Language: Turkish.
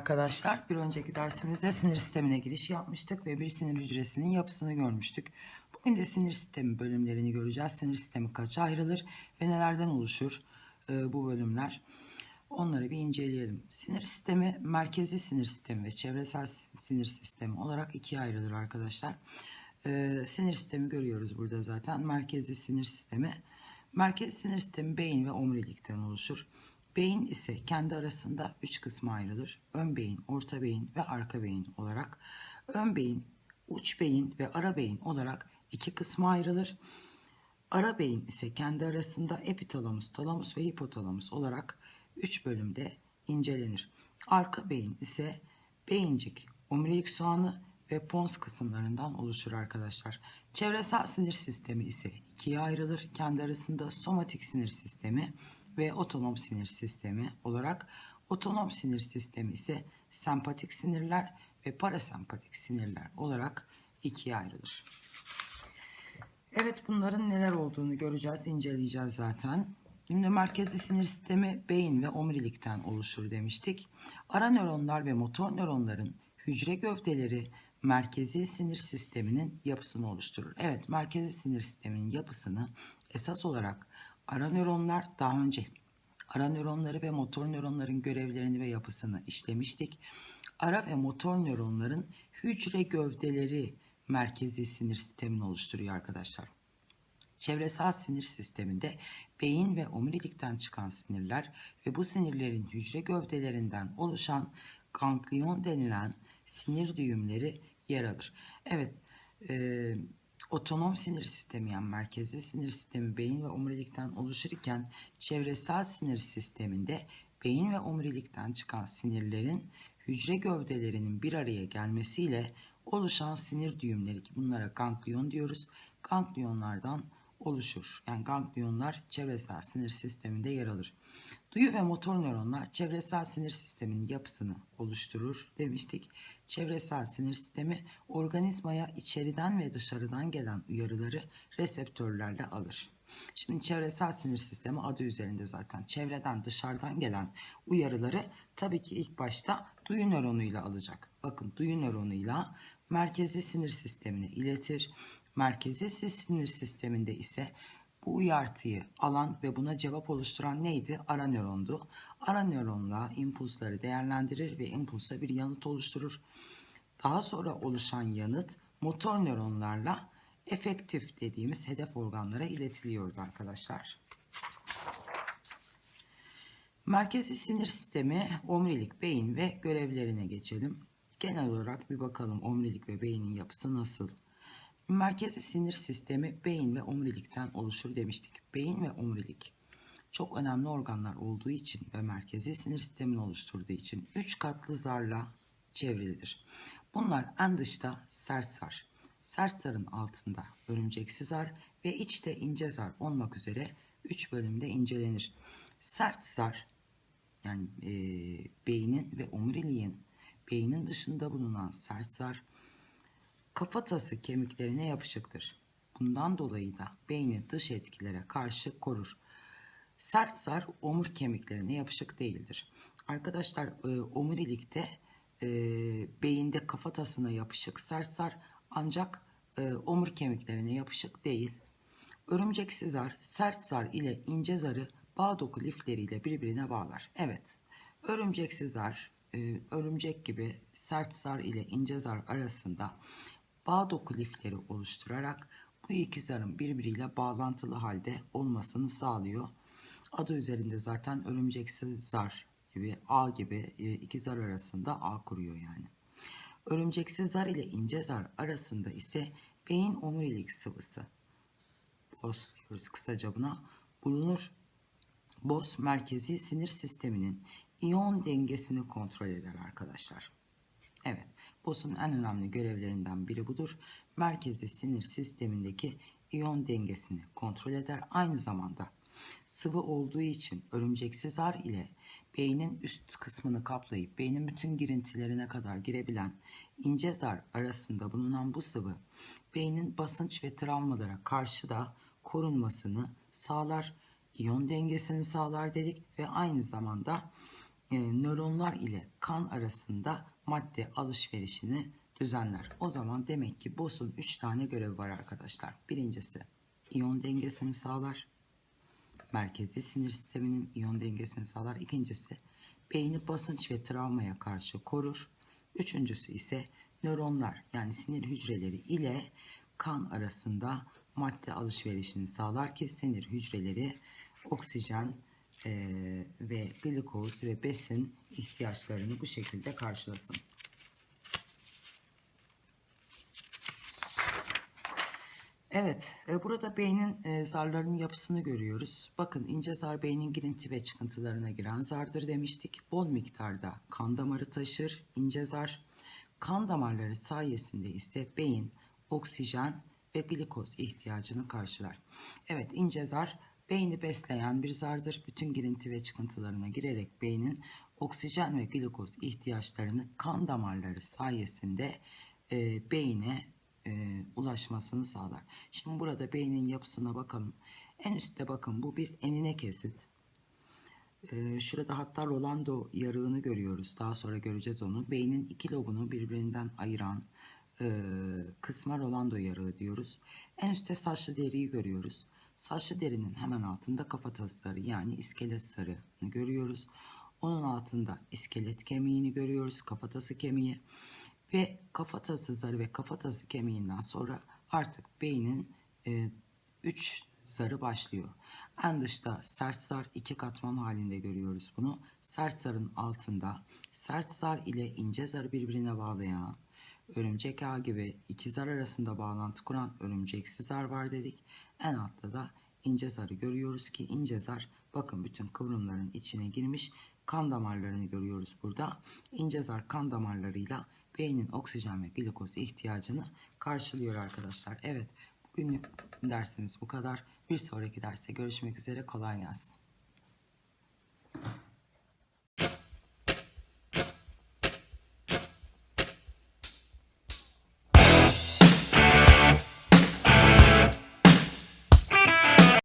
arkadaşlar. Bir önceki dersimizde sinir sistemine giriş yapmıştık ve bir sinir hücresinin yapısını görmüştük. Bugün de sinir sistemi bölümlerini göreceğiz. Sinir sistemi kaça ayrılır ve nelerden oluşur e, bu bölümler? Onları bir inceleyelim. Sinir sistemi merkezi sinir sistemi ve çevresel sinir sistemi olarak ikiye ayrılır arkadaşlar. E, sinir sistemi görüyoruz burada zaten. Merkezi sinir sistemi. Merkezi sinir sistemi beyin ve omurilikten oluşur. Beyin ise kendi arasında üç kısma ayrılır. Ön beyin, orta beyin ve arka beyin olarak. Ön beyin, uç beyin ve ara beyin olarak iki kısma ayrılır. Ara beyin ise kendi arasında epitalamus, talamus ve hipotalamus olarak üç bölümde incelenir. Arka beyin ise beyincik, omurilik soğanı ve pons kısımlarından oluşur arkadaşlar. Çevresel sinir sistemi ise ikiye ayrılır. Kendi arasında somatik sinir sistemi ve otonom sinir sistemi olarak otonom sinir sistemi ise sempatik sinirler ve parasempatik sinirler olarak ikiye ayrılır. Evet bunların neler olduğunu göreceğiz, inceleyeceğiz zaten. Şimdi merkezi sinir sistemi beyin ve omurilikten oluşur demiştik. Ara nöronlar ve motor nöronların hücre gövdeleri merkezi sinir sisteminin yapısını oluşturur. Evet merkezi sinir sisteminin yapısını esas olarak ara nöronlar daha önce ara nöronları ve motor nöronların görevlerini ve yapısını işlemiştik. Ara ve motor nöronların hücre gövdeleri merkezi sinir sistemini oluşturuyor arkadaşlar. Çevresel sinir sisteminde beyin ve omurilikten çıkan sinirler ve bu sinirlerin hücre gövdelerinden oluşan ganglion denilen sinir düğümleri yer alır. Evet, e, otonom sinir sistemi yani merkezli sinir sistemi beyin ve omurilikten oluşurken çevresel sinir sisteminde beyin ve omurilikten çıkan sinirlerin hücre gövdelerinin bir araya gelmesiyle oluşan sinir düğümleri ki bunlara ganglion diyoruz. Ganglionlardan oluşur. Yani ganglionlar çevresel sinir sisteminde yer alır. Duyu ve motor nöronlar çevresel sinir sisteminin yapısını oluşturur demiştik. Çevresel sinir sistemi organizmaya içeriden ve dışarıdan gelen uyarıları reseptörlerle alır. Şimdi çevresel sinir sistemi adı üzerinde zaten çevreden dışarıdan gelen uyarıları tabii ki ilk başta duyu nöronuyla alacak. Bakın duyu nöronuyla merkezi sinir sistemine iletir. Merkezi sinir sisteminde ise bu uyartıyı alan ve buna cevap oluşturan neydi? Ara nörondu. Ara nöronla impulsları değerlendirir ve impulsa bir yanıt oluşturur. Daha sonra oluşan yanıt motor nöronlarla efektif dediğimiz hedef organlara iletiliyordu arkadaşlar. Merkezi sinir sistemi, omurilik, beyin ve görevlerine geçelim. Genel olarak bir bakalım omurilik ve beynin yapısı nasıl? Merkezi sinir sistemi beyin ve omurilikten oluşur demiştik. Beyin ve omurilik çok önemli organlar olduğu için ve merkezi sinir sistemini oluşturduğu için 3 katlı zarla çevrilidir. Bunlar en dışta sert zar, sert zarın altında örümceksi zar ve içte ince zar olmak üzere 3 bölümde incelenir. Sert zar yani e, beynin ve omuriliğin beynin dışında bulunan sert zar kafatası kemiklerine yapışıktır. Bundan dolayı da beyni dış etkilere karşı korur. Sert zar omur kemiklerine yapışık değildir. Arkadaşlar e, omurilikte e, beyinde kafatasına yapışık sert zar ancak e, omur kemiklerine yapışık değil. Örümceksi zar sert zar ile ince zarı bağ doku lifleriyle birbirine bağlar. Evet örümceksi zar e, örümcek gibi sert zar ile ince zar arasında bağ doku lifleri oluşturarak bu iki zarın birbiriyle bağlantılı halde olmasını sağlıyor. Adı üzerinde zaten örümceksiz zar gibi ağ gibi e, iki zar arasında ağ kuruyor yani. Örümceksiz zar ile ince zar arasında ise beyin omurilik sıvısı BOS diyoruz kısaca buna bulunur. BOS merkezi sinir sisteminin iyon dengesini kontrol eder arkadaşlar. Evet. BOS'un en önemli görevlerinden biri budur. Merkezi sinir sistemindeki iyon dengesini kontrol eder. Aynı zamanda sıvı olduğu için örümceksiz zar ile beynin üst kısmını kaplayıp beynin bütün girintilerine kadar girebilen ince zar arasında bulunan bu sıvı beynin basınç ve travmalara karşı da korunmasını sağlar, iyon dengesini sağlar dedik ve aynı zamanda e, nöronlar ile kan arasında madde alışverişini düzenler. O zaman demek ki BOS'un 3 tane görevi var arkadaşlar. Birincisi iyon dengesini sağlar. Merkezi sinir sisteminin iyon dengesini sağlar. İkincisi beyni basınç ve travmaya karşı korur. Üçüncüsü ise nöronlar yani sinir hücreleri ile kan arasında madde alışverişini sağlar ki sinir hücreleri oksijen eee, ve glikoz ve besin ihtiyaçlarını bu şekilde karşılasın. Evet, e, burada beynin e, zarlarının yapısını görüyoruz. Bakın ince zar beynin girinti ve çıkıntılarına giren zardır demiştik. Bol miktarda kan damarı taşır ince zar. Kan damarları sayesinde ise beyin oksijen ve glikoz ihtiyacını karşılar. Evet, ince zar beyni besleyen bir zardır. Bütün girinti ve çıkıntılarına girerek beynin oksijen ve glikoz ihtiyaçlarını kan damarları sayesinde e, beyine e, ulaşmasını sağlar. Şimdi burada beynin yapısına bakalım. En üstte bakın bu bir enine kesit. E, şurada hatta Rolando yarığını görüyoruz. Daha sonra göreceğiz onu. Beynin iki lobunu birbirinden ayıran e, kısma Rolando yarığı diyoruz. En üstte saçlı deriyi görüyoruz. Saçlı derinin hemen altında kafatası zarı yani iskelet zarını görüyoruz. Onun altında iskelet kemiğini görüyoruz. Kafatası kemiği. Ve kafatası zarı ve kafatası kemiğinden sonra artık beynin 3 zarı başlıyor. En dışta sert zar iki katman halinde görüyoruz bunu. Sert zarın altında sert zar ile ince zarı birbirine bağlayan örümcek ağ gibi iki zar arasında bağlantı kuran örümceksi zar var dedik. En altta da ince zarı görüyoruz ki ince zar bakın bütün kıvrımların içine girmiş kan damarlarını görüyoruz burada. İnce zar kan damarlarıyla beynin oksijen ve glikoz ihtiyacını karşılıyor arkadaşlar. Evet bugünlük dersimiz bu kadar. Bir sonraki derste görüşmek üzere kolay gelsin.